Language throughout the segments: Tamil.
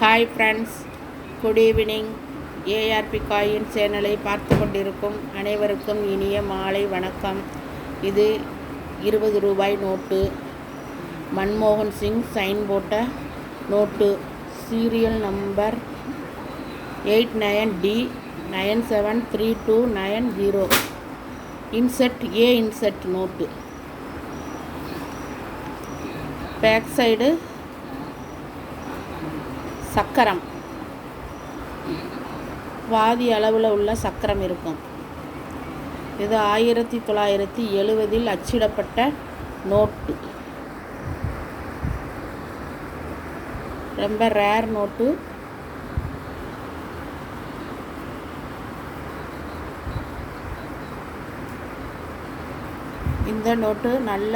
Hi friends good evening ARB coin சேனலை பார்த்து கொண்டிருக்கும் அனைவருக்கும் இனிய மாலை வணக்கம். இது இருபது ரூபாய் நோட்டு. மன்மோகன் சிங் சைன் போட்ட note. Serial number eight nine D nine seven three two nine zero inset A inset note. Back side சக்கரம். பாதி அளவில் உள்ள சக்கரம் இருக்கும். இது ஆயிரத்தி தொள்ளாயிரத்தி எழுவதில் அச்சிடப்பட்ட நோட்டு. ரொம்ப ரேர் நோட்டு. இந்த நோட்டு நல்ல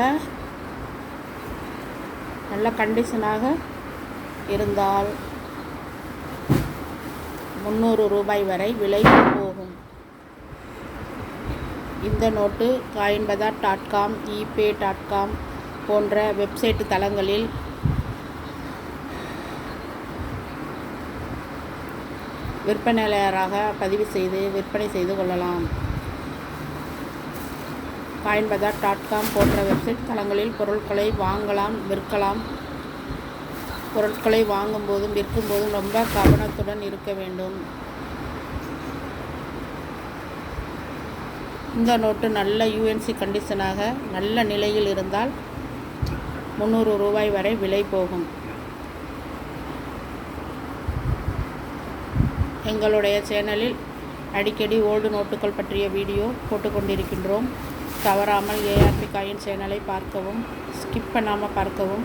நல்ல கண்டிஷனாக இருந்தால் முந்நூறு ரூபாய் வரை விலை போகும். இந்த note coin dot com eBay dot com போன்ற வெப்சைட் தளங்களில் விற்பனையாளராக பதிவு செய்து விற்பனை செய்து கொள்ளலாம். காயின் டாட் காம் போன்ற வெப்சைட் தளங்களில் பொருட்களை வாங்கலாம் விற்கலாம் பொருட்களை வாங்கும்போதும் விற்கும்போதும் ரொம்ப கவனத்துடன் இருக்க வேண்டும். இந்த நோட்டு நல்ல யூஎன்சி கண்டிஷனாக நல்ல நிலையில் இருந்தால் முந்நூறு ரூபாய் வரை விலை போகும். எங்களுடைய சேனலில் அடிக்கடி ஓல்டு நோட்டுகள் பற்றிய வீடியோ போட்டுக்கொண்டிருக்கின்றோம். தவறாமல் ஏஆர்பி காயின் சேனலை பார்க்கவும் ஸ்கிப் பண்ணாமல் பார்க்கவும்